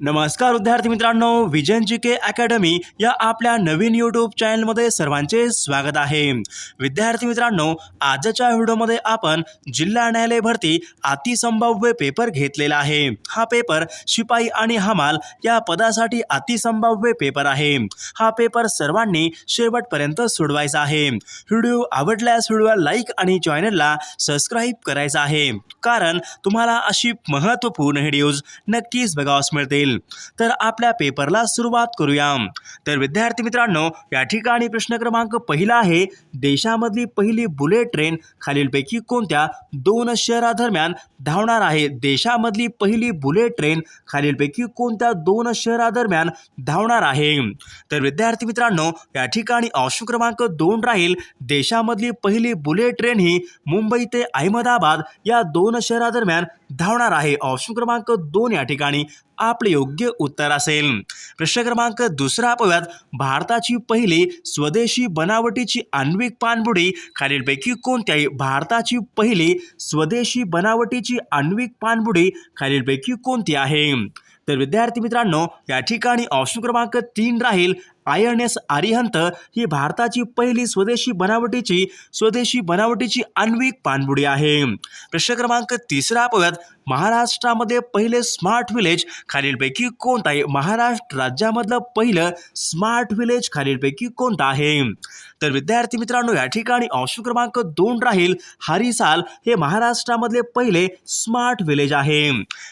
नमस्कार विद्यार्थी मित्रांनो विजन जी के अकॅडमी या आपल्या नवीन यूट्यूब चॅनलमध्ये सर्वांचे स्वागत आहे. विद्यार्थी मित्रांनो आजच्या व्हिडिओमध्ये आपण जिल्हा न्यायालय भरती अतिसंभाव्य पेपर घेतलेला आहे. हा पेपर शिपाई आणि हमाल या पदासाठी अतिसंभाव्य पेपर आहे. हा पेपर सर्वांनी शेवटपर्यंत सोडवायचा आहे. व्हिडिओ आवडल्यास व्हिडिओला लाईक आणि चॅनलला सबस्क्राईब करायचा आहे. कारण तुम्हाला अशी महत्त्वपूर्ण व्हिडिओज नक्कीच बघावास मिळतील. तर आपल्या पेपरला सुरुवात करूया. तर विद्यार्थी मित्रांनो या ठिकाणी प्रश्न क्रमांक पहिला आहे देशामधली पहिली बुलेट ट्रेन खालीलपैकी कोणत्या दोन शहरादरम्यान धावणार आहे? देशामधली पहिली बुलेट ट्रेन खालीलपैकी कोणत्या दोन शहरादरम्यान धावणार आहे? तर विद्यार्थी मित्रांनो या ठिकाणी ऑप्शन क्रमांक दोन राहील. देशामधली पहिली बुलेट ट्रेन ही मुंबई ते अहमदाबाद या दोन शहरादरम्यान धावणार आहे. ऑप्शन क्रमांक दोन या ठिकाणी. आपले योग्य उत्तर असेल. प्रश्न क्रमांक दुसरा पाहूयात. भारताची पहिली स्वदेशी बनावटीची आण्विक पाणबुडी खालीलपैकी कोणत्याही भारताची पहिली स्वदेशी बनावटीची आण्विक पाणबुडी खालीलपैकी कोणती आहे? तर विद्यार्थी मित्रांनो या ठिकाणी ऑप्शन क्रमांक तीन राहील. आय एन एस आरिहंत ही भारताची पहिली स्वदेशी बनावटीची स्वदेशी बनावटीची आण्विक पाणबुडी आहे. प्रश्न क्रमांक तिसरा पाहूयात महाराष्ट्रामध्ये पहिले स्मार्ट विलेज खालीलपैकी कोणतं आहे? महाराष्ट्र राज्यामधलं पहिलं स्मार्ट विलेज खालीलपैकी कोणतं आहे? तर विद्यार्थी मित्रांनो या ठिकाणी ऑप्शन क्रमांक दोन राहील. हरिसाल हे महाराष्ट्रामधले पहिले स्मार्ट विलेज आहे.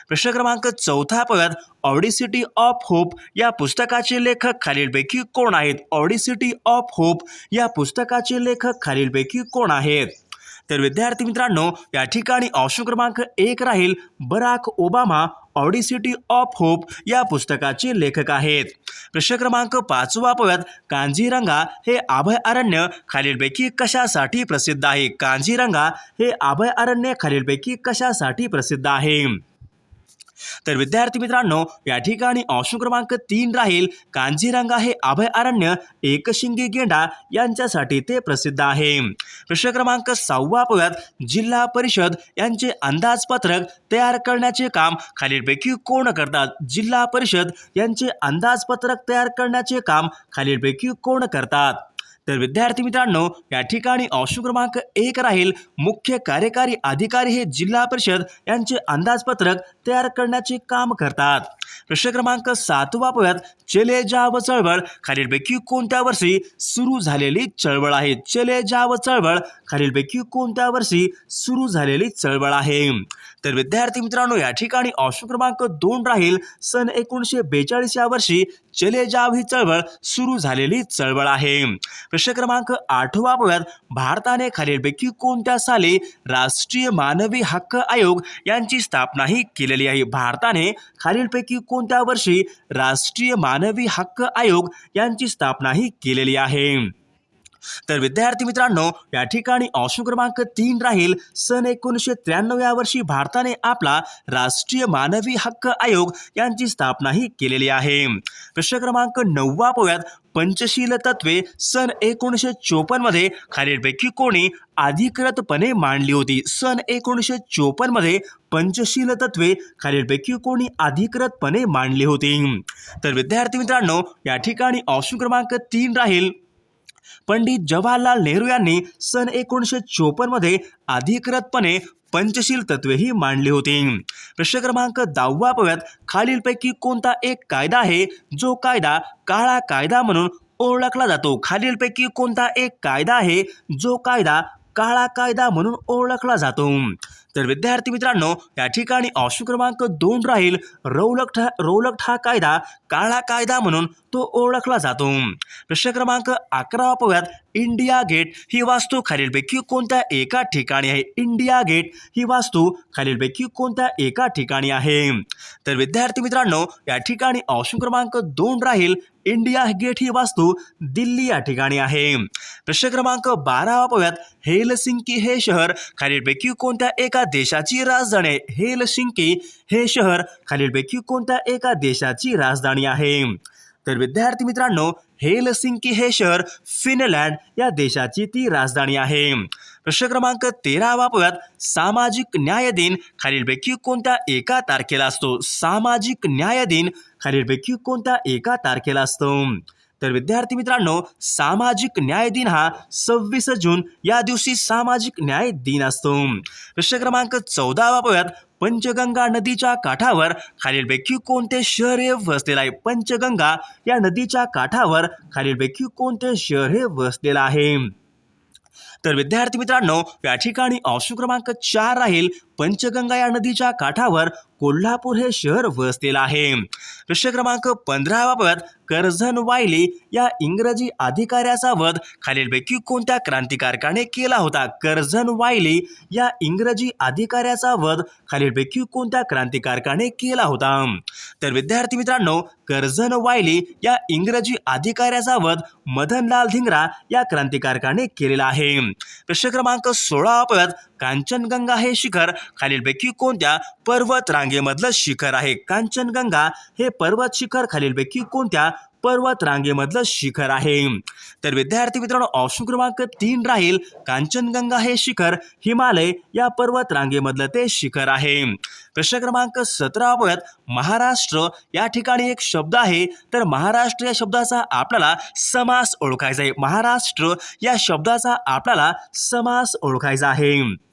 प्रश्न क्रमांक चौथा पाहूयात ऑडिसिटी ऑफ होप या पुस्तकाचे लेखक खालीलपैकी कोण आहेत? ऑडिसिटी ऑफ होप या पुस्तकाचे लेखक खालीलपैकी कोण आहेत? तर विद्यार्थी मित्रांनो या ठिकाणी ऑप्शन क्रमांक एक राहील. Barack Obama Audacity of Hope या पुस्तकाचे लेखक आहेत. प्रश्न क्रमांक पाचवा पाहूयात कांजीरंगा हे अभयारण्य खालीलपैकी कशासाठी प्रसिद्ध आहे? कांजीरंगा हे अभयारण्य खालीलपैकी कशासाठी प्रसिद्ध आहे? तर विद्यार्थी मित्रांनो या ठिकाणी ऑप्शन क्रमांक तीन राहील. कांजीरंगा हे अभयारण्य एकशिंगी गेंडा यांच्यासाठी ते प्रसिद्ध आहे. प्रश्न क्रमांक सहावा पाहूयात जिल्हा परिषद यांचे अंदाजपत्रक तयार करण्याचे काम खालीलपैकी कोण करतात? जिल्हा परिषद यांचे अंदाजपत्रक तयार करण्याचे काम खालीलपैकी कोण करतात? तर विद्यार्थी मित्रांनो या ठिकाणी ऑप्शन क्रमांक एक राहील. मुख्य कार्यकारी अधिकारी हे जिल्हा परिषद यांचे अंदाजपत्रक तयार करण्याचे काम करतात. प्रश्न क्रमांक सातवा पाहूयात चले जाव चळवळ. खालीलपैकी कोणत्या वर्षी सुरू झालेली चळवळ आहे? चले जाव चळवळ. खालीलपैकी कोणत्या वर्षी सुरू झालेली चळवळ आहे? तर विद्यार्थी मित्रांनो या ठिकाणी ऑप्शन क्रमांक दोन राहील. सन एकोणीसशे बेचाळीस या वर्षी चले जाव ही चळवळ सुरू झालेली चळवळ आहे. प्रश्न क्रमांक आठवा पाहूयात भारताने खालीलपैकी कोणत्या साली राष्ट्रीय मानवी हक्क आयोग यांची स्थापनाही केलेली आहे? भारताने खालीलपैकी कोणत्या वर्षी राष्ट्रीय मानवी हक्क आयोग यांची स्थापनाही केलेली आहे? तर विद्यार्थी मित्रांनो या ठिकाणी ऑप्शन क्रमांक तीन राहील. सन एकोणीसशे त्र्याण्णव या वर्षी भारताने आपला राष्ट्रीय मानवी हक्क आयोग यांची स्थापनाही केलेली आहे. प्रश्न क्रमांक नववा पोव्यात पंचशील तत्वे सन एकोणीसशे चोपन्नमध्ये खालीलपैकी कोणी अधिकृतपणे मांडली होती? सन एकोणीसशे चोपन्नमध्ये पंचशील तत्वे खालीलपैकी कोणी अधिकृतपणे मांडली होती? तर विद्यार्थी मित्रांनो या ठिकाणी ऑप्शन क्रमांक तीन राहील. पंडित जवाहरलाल नेहरू यांनी सन एकोणीसशे चोपन्नमध्ये अधिकृतपणे पंचशील तत्वे ही मांडली होती. प्रश्न क्रमांक दहावा पाहूयात खालीलपैकी कोणता एक कायदा आहे? जो कायदा काळा कायदा म्हणून ओळखला जातो. खालीलपैकी कोणता एक कायदा आहे? जो कायदा काळा कायदा म्हणून ओळखला जातो. तर विद्यार्थी मित्रांनो या ठिकाणी ऑप्शन क्रमांक दोन राहील. रौलक रौलक हा कायदा काळा कायदा म्हणून तो ओळखला जातो. प्रश्न क्रमांक अकरा पाहूयात इंडिया गेट ही वास्तू खालीलपैकी कोणत्या एका ठिकाणी आहे? इंडिया गेट ही वास्तू खालीलपैकी कोणत्या एका ठिकाणी आहे? तर विद्यार्थी मित्रांनो या ठिकाणी ऑप्शन क्रमांक दोन राहील. इंडिया गेट ही वास्तू दिल्ली या ठिकाणी आहे. प्रश्न क्रमांक बारा पाहूयात हेलसिंकी हे शहर खालीलपैकी कोणत्या एका देशाची राजधानी हेलसिंकी हे शहर खालीलपैकी कोणत्या एका देशाची राजधानी आहे? तर विद्यार्थी मित्रांनो हेलसिंकी हे शहर फिनलँड या देशाची ती राजधानी आहे. प्रश्न क्रमांक तेरा वापरात सामाजिक न्याय दिन खालीलपैकी कोणत्या एका तारखेला असतो? सामाजिक न्याय दिन खालीलपैकी कोणत्या एका तारखेला असतो? तर विद्यार्थी मित्रांनो सामाजिक न्याय दिन हा सव्वीस जून या दिवशी सामाजिक न्याय दिन असतो. प्रश्न क्रमांक चौदा वापरूयात. पंचगंगा नदीच्या काठावर खालीलपैकी कोणते शहर हे वसलेलं आहे? पंचगंगा या नदीच्या काठावर खालीलपैकी कोणते शहर हे वसलेलं आहे? तर विद्यार्थी मित्रांनो या ठिकाणी ऑप्शन क्रमांक चार राहील. पंचगंगा या नदीच्या काठावर कोल्हापूर हे शहर वसलेलं आहे. प्रश्न क्रमांक पंधराबाबत कर्झन वायली या इंग्रजी अधिकाऱ्याचा वध खालीलपैकी कोणत्या क्रांतिकारकाने केला होता? कर्झन वायली या इंग्रजी अधिकाऱ्याचा वध खालीलपैकी कोणत्या क्रांतिकारकाने केला होता? तर विद्यार्थी मित्रांनो कर्झन वायली या इंग्रजी अधिकाऱ्याचा वध मदनलाल धिंगरा या क्रांतिकारकाने केलेला आहे. प्रश्न क्रमांक सोळा कांचनगंगा हे शिखर खालीलपैकी कोणत्या पर्वत रांगेमधलं शिखर आहे? कांचनगंगा हे पर्वत शिखर खालीलपैकी कोणत्या पर्वत रांगेमधलं शिखर आहे? तर विद्यार्थी मित्रांनो ऑप्शन क्रमांक तीन राहील कांचनगंगा हे शिखर. हिमालय या पर्वत रांगेमधलं ते शिखर आहे. प्रश्न क्रमांक सतरा महाराष्ट्र या ठिकाणी एक शब्द आहे. तर महाराष्ट्र या शब्दाचा आपल्याला समास ओळखायचा आहे. महाराष्ट्र या शब्दाचा आपल्याला समास ओळखायचा आहे.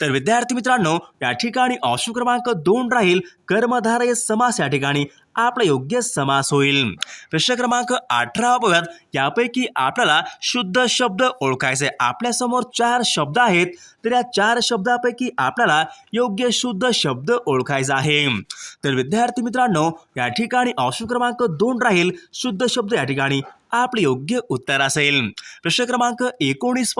तर विद्यार्थी मित्रांनो या ठिकाणी ऑप्शन क्रमांक दोन राहील. कर्मधारय समास या ठिकाणी आपला योग्य समास होईल. प्रश्न क्रमांक अठरा बघत यापैकी आपल्याला शुद्ध शब्द ओळखायचे आपल्यासमोर चार शब्द आहेत. तर या चार शब्दापैकी आपल्याला योग्य शुद्ध शब्द ओळखायचा आहे. तर विद्यार्थी मित्रांनो या ठिकाणी ऑप्शन क्रमांक दोन राहील. शुद्ध शब्द या ठिकाणी आपले योग्य उत्तर असेल. प्रश्न क्रमांक एकोणीस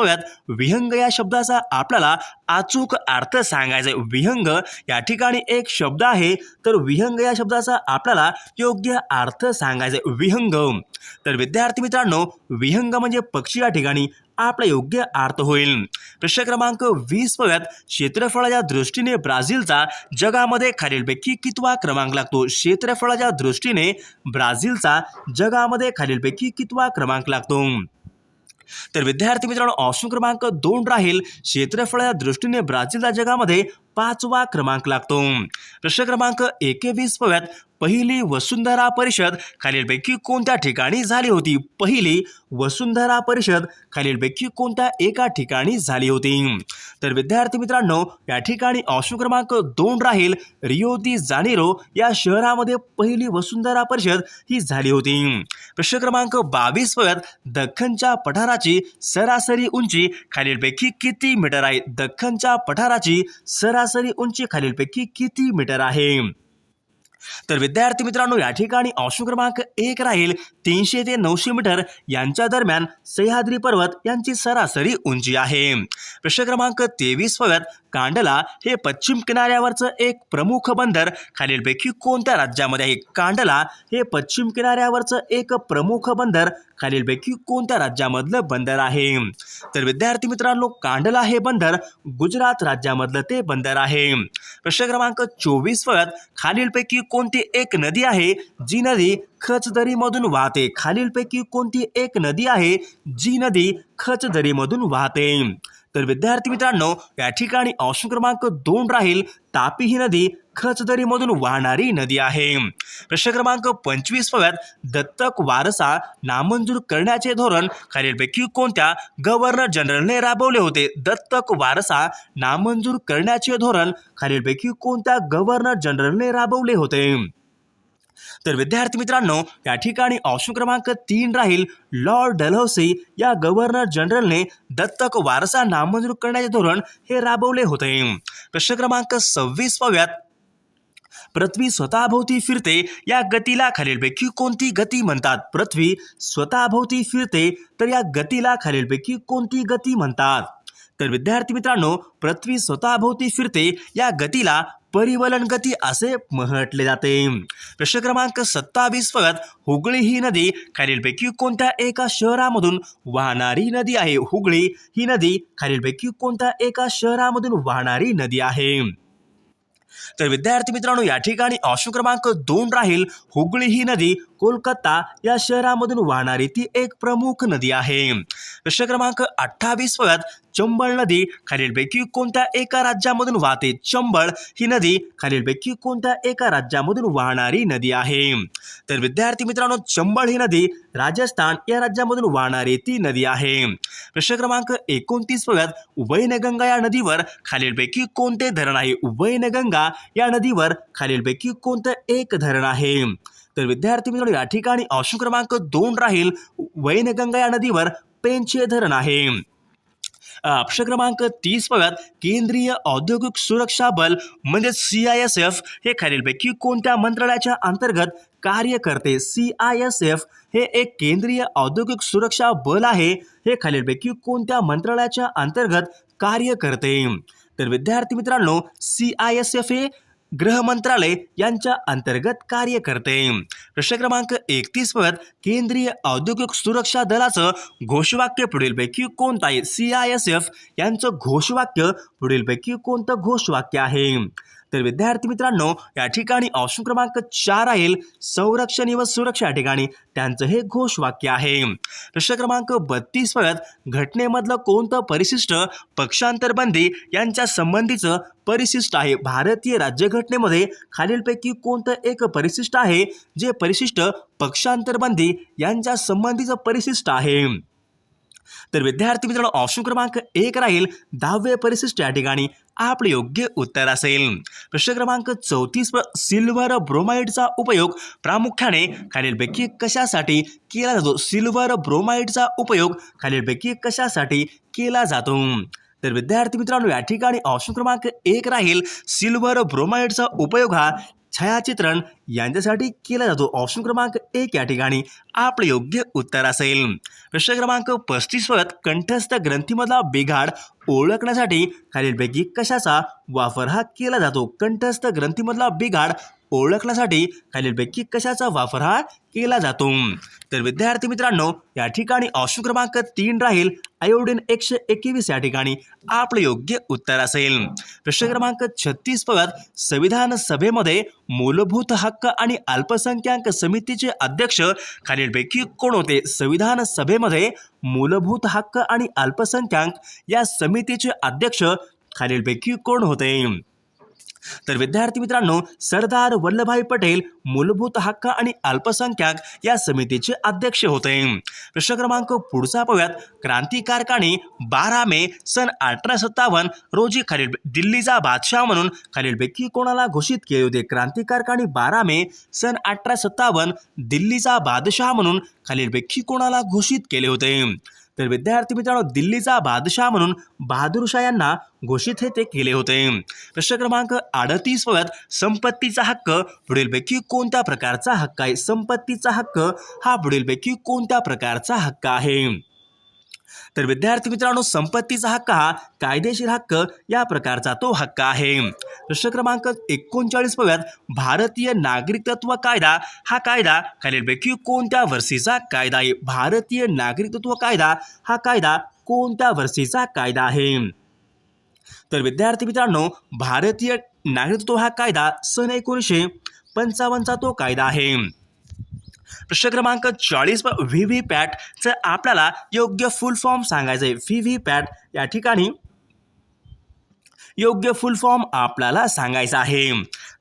विहंग या शब्दाचा आपल्याला अचूक अर्थ सांगायचा आहे. विहंग या ठिकाणी एक शब्द आहे. तर विहंग या शब्दाचा आपल्याला योग्य अर्थ सांगायचा आहे. विहंग. तर विद्यार्थी मित्रांनो विहंग म्हणजे पक्षी या ठिकाणी. आपला योग्य अर्थ होईल. प्रश्न क्रमांक वीस पव्यात क्षेत्रफळाच्या दृष्टीने ब्राझीलचा जगामध्ये खालीलपैकी कितवा क्रमांक लागतो? क्षेत्रफळाच्या दृष्टीने ब्राझीलचा जगामध्ये खालीलपैकी कितवा क्रमांक लागतो? तर विद्यार्थी मित्रांनो ऑप्शन क्रमांक दोन राहील. क्षेत्रफळाच्या दृष्टीने ब्राझीलच्या जगामध्ये पाचवा क्रमांक लागतो. प्रश्न क्रमांक एकेवीस पाहूयात पहिली वसुंधरा परिषद खालीलपैकी कोणत्या ठिकाणी झाली होती? पहिली वसुंधरा परिषद खालीलपैकी कोणत्या एका ठिकाणी झाली होती? तर विद्यार्थी मित्रांनो या ठिकाणी ऑप्शन क्रमांक दोन राहील. रिओ दी जानेरो या शहरामध्ये पहिली वसुंधरा परिषद ही झाली होती. प्रश्न क्रमांक बावीस पाहूयात दख्खनच्या पठाराची सरासरी उंची खालीलपैकी किती मीटर आहे? दख्खनच्या पठाराची सरासरी उंची खालीलपैकी किती मीटर आहे? तर विद्यार्थी मित्रांनो या ठिकाणी ऑप्शन क्रमांक एक राहील. तीनशे ते नऊशे मीटर यांच्या दरम्यान सह्याद्री पर्वत यांची सरासरी उंची आहे. प्रश्न क्रमांक तेवीस पव्यात कांडला हे पश्चिम किनाऱ्यावरचं एक प्रमुख बंदर. खालीलपैकी कोणत्या राज्यामध्ये आहे कांडला हे पश्चिम किनाऱ्यावरचं एक प्रमुख बंदर. खालीलपैकी कोणत्या राज्यामधलं बंदर आहे? तर विद्यार्थी मित्रांनो कांडला हे बंदर गुजरात राज्यामधलं ते बंदर आहे. प्रश्न क्रमांक चोवीस वयात खालीलपैकी कोणती एक नदी आहे? जी नदी खचदरीमधून वाहते. खालीलपैकी कोणती एक नदी आहे? जी नदी खचदरीमधून वाहते. तर विद्यार्थी मित्रांनो या ठिकाणी ऑप्शन क्रमांक दोन राहील तापी ही नदी खचदरीमधून वाहणारी नदी आहे. प्रश्न क्रमांक पंचवीस पव्यात दत्तक वारसा नामंजूर करण्याचे धोरण खालीलपैकी कोणत्या गव्हर्नर जनरलने राबवले होते? दत्तक वारसा नामंजूर करण्याचे धोरण खालीलपैकी कोणत्या गव्हर्नर जनरलने राबवले होते? तर विद्यार्थी मित्रांनो या ठिकाणी ऑप्शन क्रमांक तीन राहील. लॉर्ड डलहौसी या गव्हर्नर जनरलने दत्तक वारसा नामंजूर करण्याचे धोरण हे राबवले होते. प्रश्न क्रमांक सव्वीस पाव्यात पृथ्वी स्वतःभोवती फिरते या गतीला खालीलपैकी कोणती गती म्हणतात? पृथ्वी स्वतःभोवती फिरते तर या गतीला खालीलपैकी कोणती गती म्हणतात? तर विद्यार्थी मित्रांनो पृथ्वी स्वतःभोवती फिरते या गतीला परिवलन गती असे म्हटले जाते. प्रश्न क्रमांक सत्तावीस वगत हुगळी ही नदी खालीलपैकी कोणत्या एका शहरामधून वाहणारी नदी आहे? हुगळी ही नदी खालीलपैकी कोणत्या एका शहरामधून वाहणारी नदी आहे? तर विद्यार्थी मित्रांनो या ठिकाणी ऑप्शन क्रमांक दोन राहील. हुगळी ही नदी कोलकाता या शहरामधून वाहणारी ती एक प्रमुख नदी आहे. प्रश्न क्रमांक अठ्ठावीस वयात चंबळ नदी. खालीलपैकी कोणत्या एका राज्यामधून वाहते चंबळ? ही नदी खालीलपैकी कोणत्या एका राज्यामधून वाहणारी नदी आहे? तर विद्यार्थी मित्रांनो चंबळ ही नदी राजस्थान या राज्यामधून वाहणारी ती नदी आहे. प्रश्न क्रमांक एकोणतीस वयात वैनगंगा या नदीवर खालीलपैकी कोणते धरण आहे? वैनगंगा या नदीवर खालीलपैकी कोणतं एक धरण आहे? तर विद्यार्थी मित्रांनो या ठिकाणी ऑप्शन क्रमांक दोन राहील. वैनगंगा या नदीवर पेंचे धरण आहे. ऑप्शन क्रमांक तीस बघात केंद्रीय औद्योगिक सुरक्षा बल म्हणजे सी आय एस एफ हे खालीलपैकी कोणत्या मंत्रालयाच्या अंतर्गत कार्य करते? सी आय एस एफ हे एक केंद्रीय औद्योगिक सुरक्षा बल आहे. हे खालीलपैकी कोणत्या मंत्रालयाच्या अंतर्गत कार्य करते? तर विद्यार्थी मित्रांनो सी आय एस एफ हे गृह मंत्रालय यांच्या अंतर्गत कार्य करते. प्रश्न क्रमांक एकतीस पद केंद्रीय औद्योगिक सुरक्षा दलाचं घोषवाक्य पुढीलपैकी कोणतं आहे? सी आय एस एफ यांचं घोषवाक्य पुढीलपैकी कोणतं घोषवाक्य आहे? तर विद्यार्थी मित्रांनो या ठिकाणी ऑप्शन क्रमांक चार राहील संरक्षण व सुरक्षा या ठिकाणी. त्यांचं हे घोषवाक्य आहे. प्रश्न क्रमांक बत्तीस वळत घटनेमधलं कोणतं परिशिष्ट पक्षांतरबंदी यांच्या संबंधीचं परिशिष्ट आहे? भारतीय राज्यघटनेमध्ये खालीलपैकी कोणतं एक परिशिष्ट आहे जे परिशिष्ट पक्षांतरबंदी यांच्या संबंधीचं परिशिष्ट आहे? तर विद्यार्थी मित्रांनो ऑप्शन क्रमांक एक राहील दहावे परिशिष्ट या ठिकाणी. आपले योग्य उत्तर असेल. प्रश्न क्रमांक चौतीस सिल्वर ब्रोमाइडचा उपयोग प्रामुख्याने खालीलपैकी कशासाठी केला जातो? सिल्वर ब्रोमाइडचा उपयोग खालीलपैकी कशासाठी केला जातो? तर विद्यार्थी मित्रांनो या ठिकाणी ऑप्शन क्रमांक एक राहील. सिल्वर ब्रोमाइडचा उपयोग हा छायाचित्रण यांच्यासाठी केला जातो. ऑप्शन क्रमांक एक या ठिकाणी. आपलं योग्य उत्तर असेल. प्रश्न क्रमांक पस्तीस कंठस्थ ग्रंथीमधला बिघाड ओळखण्यासाठी खालीलपैकी कशाचा वापर हा केला जातो? कंठस्थ ग्रंथीमधला बिघाड ओळखण्यासाठी खालीलपैकी कशाचा वापर हा केला जातो? तर विद्यार्थी मित्रांनो या ठिकाणी ऑप्शन क्रमांक तीन राहील. आयोडीन एकशे एकवीस या ठिकाणी आपलं योग्य उत्तर असेल. प्रश्न क्रमांक छत्तीस पगत संविधान सभेमध्ये मूलभूत हक्क आणि अल्पसंख्याक समितीचे अध्यक्ष खालीलपैकी कोण होते? संविधान सभेमध्ये मूलभूत हक्क आणि अल्पसंख्याक या समितीचे अध्यक्ष खालीलपैकी कोण होते? तर विद्यार्थी मित्रांनो सरदार वल्लभभाई पटेल मूलभूत हक्क आणि अल्पसंख्याक या समितीचे अध्यक्ष होते. प्रश्न क्रमांक पुढचा पाहूयात. क्रांतिकारकाने बारा मे सन अठरा सत्तावन्न रोजी खालील दिल्लीचा बादशाह म्हणून खालीलपैकी कोणाला घोषित केले होते? क्रांतिकारकाने बारा मे सन अठरा सत्तावन्न दिल्लीचा बादशाह म्हणून खालीलपैकी कोणाला घोषित केले होते? तर विद्यार्थी मित्रांनो दिल्लीचा बादशाह म्हणून बहादूरशाह यांना घोषित हे ते केले होते. प्रश्न क्रमांक अडतीस वयात संपत्तीचा हक्क पुढीलपैकी कोणत्या प्रकारचा हक्क आहे? संपत्तीचा हक्क हा पुढीलपैकी कोणत्या प्रकारचा हक्क आहे? तर विद्यार्थी मित्रांनो संपत्तीचा हक्क हा कायदेशीर हक्क या प्रकारचा तो हक्क आहे. प्रश्न क्रमांक एकोणचाळीस पव्यात भारतीय नागरिकत्व कायदा हा कायदा खालीलपैकी कोणत्या वर्षीचा कायदा आहे? भारतीय नागरिकत्व कायदा हा कायदा कोणत्या वर्षीचा कायदा आहे? तर विद्यार्थी मित्रांनो भारतीय नागरिकत्व हा कायदा सन एकोणीसशे पंचावन्नचा तो कायदा आहे. प्रश्न क्रमांक चाळीस व्ही व्ही पॅटचं आपल्याला योग्य फुल फॉर्म सांगायचं आहे व्ही व्ही पॅट या ठिकाणी योग्य फुल फॉर्म आपल्याला सांगायचा आहे.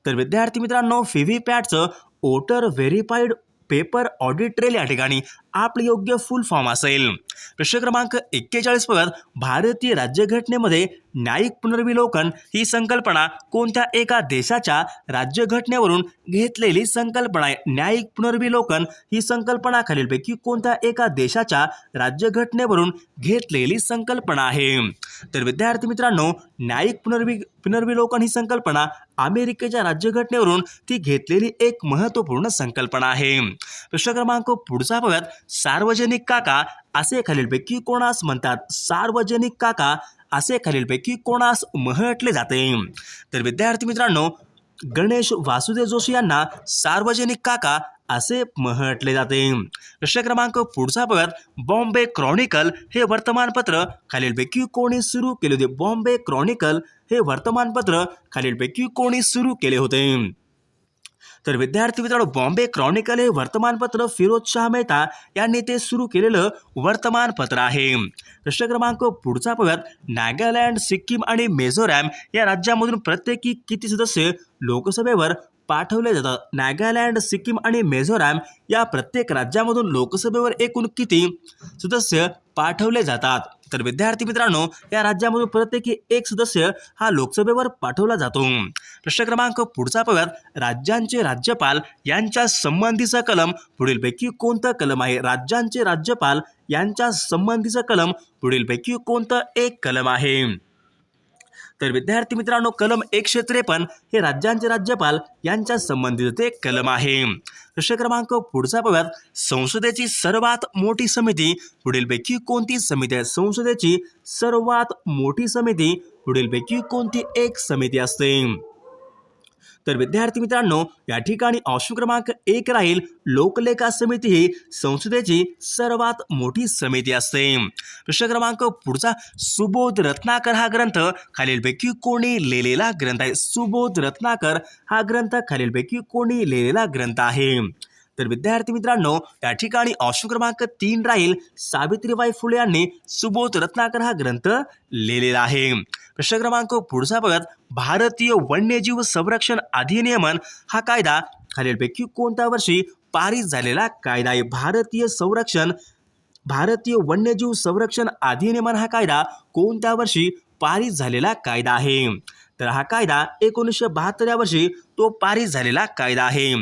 तर विद्यार्थी मित्रांनो V V पॅटचं voter verified paper audit trail या ठिकाणी आपलं योग्य फुल फॉर्म असेल. प्रश्न क्रमांक एक्केचाळीस पद भारतीय राज्यघटनेमध्ये न्यायिक पुनर्विलोकन ही संकल्पना कोणत्या एका देशाच्या राज्यघटनेवरून घेतलेली संकल्पना आहे? न्यायिक पुनर्विलोकन ही संकल्पना खालीलपैकी कोणत्या एका देशाच्या राज्यघटनेवरून घेतलेली संकल्पना आहे? तर विद्यार्थी मित्रांनो न्यायिक पुनर्वि पुनर्विलोकन ही संकल्पना अमेरिकेच्या राज्यघटनेवरून ती घेतलेली एक महत्त्वपूर्ण संकल्पना आहे. प्रश्न क्रमांक पुढचा बघत सार्वजनिक काका असे खालीलपैकी कोणास म्हणतात? सार्वजनिक काका असे खालीलपैकी कोणास म्हटले जाते? तर विद्यार्थी मित्रांनो गणेश वासुदेव जोशी यांना सार्वजनिक काका असे म्हटले जाते. प्रश्न क्रमांक पुढचा बघत बॉम्बे क्रॉनिकल हे वर्तमानपत्र खालीलपैकी कोणी सुरू केले होते? बॉम्बे क्रॉनिकल हे वर्तमानपत्र खालीलपैकी कोणी सुरू केले होते? तर विद्यार्थी मित्रांनो बॉम्बे क्रॉनिकल हे वर्तमानपत्र फिरोज शाह मेहता यांनी ते सुरू केलेलं वर्तमानपत्र आहे. प्रश्न क्रमांक पुढचा पाहूयात. नागालँड सिक्कीम आणि मिझोरॅम या राज्यामधून प्रत्येकी किती सदस्य लोकसभेवर पाठवले जातात? नागालँड सिक्कीम आणि मिझोरॅम या प्रत्येक राज्यामधून लोकसभेवर एकूण किती सदस्य पाठवले जातात. तर विद्यार्थी मित्रांनो या राज्यामधून प्रत्येकी एक सदस्य हा लोकसभेवर पाठवला जातो. प्रश्न क्रमांक पुढचा पाहूयात. राज्यांचे राज्यपाल यांच्या संबंधीचा कलम पुढीलपैकी कोणतं कलम आहे? राज्यांचे राज्यपाल यांच्या संबंधीचा कलम पुढीलपैकी कोणतं एक कलम आहे? तर विद्यार्थी मित्रांनो कलम एकशे त्रेपन्न हे राज्यांचे राज्यपाल यांच्या संबंधित ते कलम आहे. प्रश्न क्रमांक पुढचा पाहूयात संसदेची सर्वात मोठी समिती पुढीलपैकी कोणती? समिती आहे? संसदेची सर्वात मोठी समिती पुढीलपैकी कोणती? एक समिती असते. तर विद्यार्थी मित्रांनो या ठिकाणी ऑप्शन क्रमांक एक राहील. लोकलेखा समिती ही संसदेची सर्वात मोठी समिती असते. प्रश्न क्रमांक पुढचा सुबोध रत्नाकर हा ग्रंथ खालीलपैकी कोणी लिहिलेला ग्रंथ आहे? सुबोध रत्नाकर हा ग्रंथ खालीलपैकी कोणी लिहिलेला ग्रंथ आहे? तर विद्यार्थी मित्रांनो या ठिकाणी ऑप्शन क्रमांक तीन राहील सावित्रीबाई फुले यांनी सुबोध रत्नाकर हा ग्रंथ लिहिलेला आहे. प्रश्न क्रमांक पुढचा बघत भारतीय वन्यजीव संरक्षण अधिनियमन हा कायदा खालीलपैकी कोणत्या वर्षी पारित झालेला कायदा आहे? भारतीय संरक्षण भारतीय वन्यजीव संरक्षण अधिनियमन हा कायदा कोणत्या वर्षी पारित झालेला कायदा आहे? तर हा कायदा एकोणीसशे बहात्तर या वर्षी तो पारित झालेला कायदा आहे.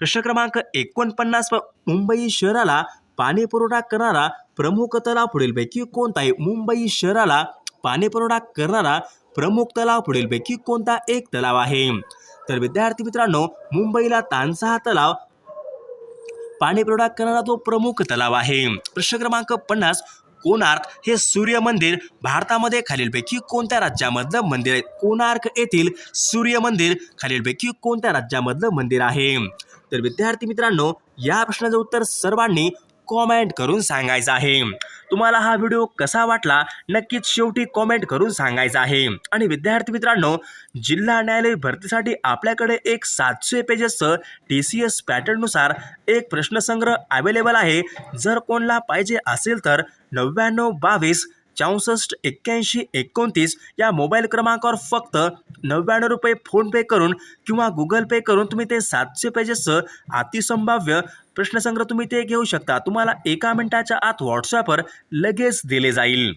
प्रश्न क्रमांक एकोणपन्नास मुंबई शहराला पाणी पुरवठा करणारा प्रमुख तलाव पुढीलपैकी कोणता आहे? मुंबई शहराला पाणी पुरवठा करणारा प्रमुख तलाव पुढीलपैकी कोणता एक तलाव आहे? तर विद्यार्थी मित्रांनो मुंबईला तानसा हा तलाव पाणी पुरवठा करणारा तो प्रमुख तलाव आहे. प्रश्न क्रमांक पन्नास कोणार्क हे सूर्य मंदिर भारतामध्ये खालीलपैकी कोणत्या राज्यामधलं मंदिर आहे? कोणार्क येथील सूर्य मंदिर खालीलपैकी कोणत्या राज्यामधलं मंदिर आहे? तर विद्यार्थी मित्रांनो या प्रश्नाचं उत्तर सर्वांनी कॉमेंट करून सांगायचं आहे. तुम्हाला हा व्हिडिओ कसा वाटला? नक्कीच शेवटी कॉमेंट करून सांगायचा आहे. आणि विद्यार्थी मित्रांनो जिल्हा न्यायालय भरतीसाठी आपल्याकडे एक सातशे पेजेसचं टी सी एस पॅटर्ननुसार एक प्रश्नसंग्रह अवेलेबल आहे. जर कोणाला पाहिजे असेल तर नव्याण्णव बावीस चौसष्ट एक्क्याऐंशी एकोणतीस या मोबाईल क्रमांकावर फक्त नव्याण्णव रुपये फोनपे करून किंवा गुगल पे करून तुम्ही ते सातशे पेजेसचं अतिसंभाव्य प्रश्नसंग्रह तुम्ही ते घेऊ शकता. तुम्हाला एका मिनिटाच्या आत व्हॉट्सॲपवर लगेच दिले जाईल.